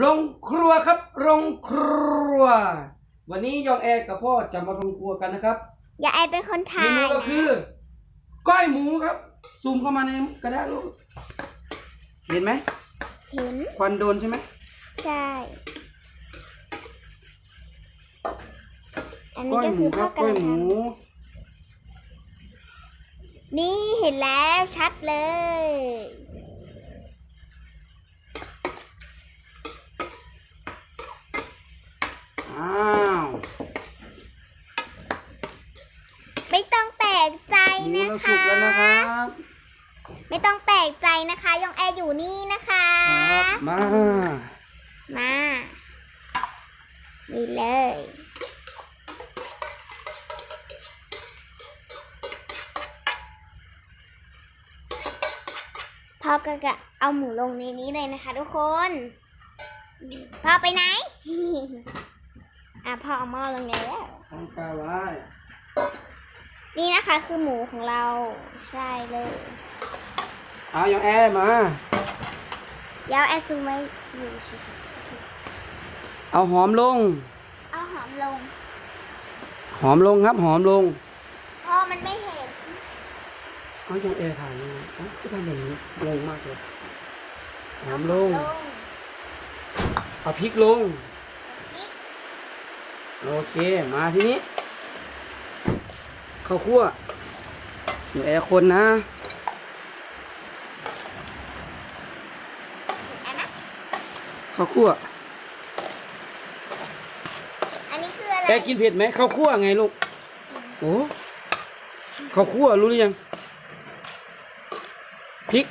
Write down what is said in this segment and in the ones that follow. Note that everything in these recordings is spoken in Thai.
ลงครัวครับลงครัว วันนี้ยองแอร์กับพ่อจะมาลงครัวกันนะครับอย่าแอดเป็นคนเมถ่ายนูก็นะคือ ก้อยหมูครับ ซูมเข้ามาในกระดาษลูกเห็นไหมเห็นควันโดนใช่ไหมใช่อันนี้ก้อยก็หคืมูอคพ่รัอบกำก้อลัยงหทมูำนี่เห็นแล้วชัดเลย อ้าว ไม่ต้องแปลกใจ หมู นะ เราคะสุกแล้วนะครับ ไม่ต้องแปลกใจนะคะ ยองแอร์อยู่นี่นะคะครับมา มานี่เลย พ่อก็จะเอาหมูลงในนี้เลยนะคะ ทุกคนพ่อไปไหน อะพ่อเอาหม้อลงในแล้ว ตั้งกาไว้ นี่นะคะคือหมูของเราใช่เลยเอายองแอร์มา ยาวแอดซูมไว้อยู่เฉยเอาหอมลง ๆเอาหอมลง หอมลงครับหอมลงพ่อมันไม่เห็น เอายองแอร์ถ่ายยังไงเอ้าก็ทำแบบนี้งงมากเลยหอมลง เอาพริกลงพริกโอเค มาทีนี้ ข้าวคั่วยองแอร์คนนะอันนะข้าวคั่วอันนี้คืออะไรแกกินเผ็ดไหมข้าวคั่วไงลูกโอ้ข้าวคั่วรู้หรือยังพริก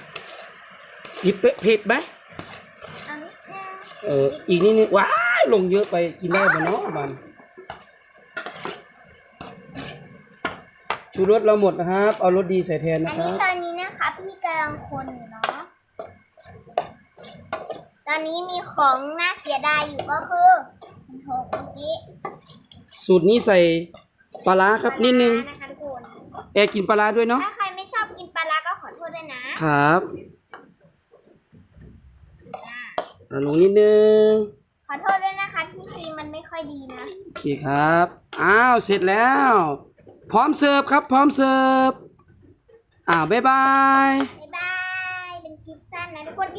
พริกเผ็ดไหมเอานิดนึงเอออีกนิดนึงว้ายลงเยอะไปกินได้ปะเนาะบัน ชูรสเราหมดนะครับ เอารสดีใส่แทนอันะนครันี้บ ตอนนี้นะคะพี่กำลังคนอยู่เนาะ ตอนนี้มีของน่าเสียดายอยู่ก็คือมันหกเมื่อกี้สูตรนี้ใส่ปลาร้าครับนิดนึง ปลาร้านะคะทุกคนแอร์กินปลาร้าด้วยเนาะ ถ้าใครไม่ชอบกินปลาร้าก็ขอโทษด้วยนะครับเอาลงนิดนึงขอโทษด้วยนะคะที่ฟิล์มมันไม่ค่อยดีนะ โอเคครับ อ้าว เสร็จแล้ว พร้อมเสิร์ฟครับ พร้อมเสิร์ฟอ่าบ๊ายบาย บ๊ายบาย เป็นคลิปสั้นนะทุกคน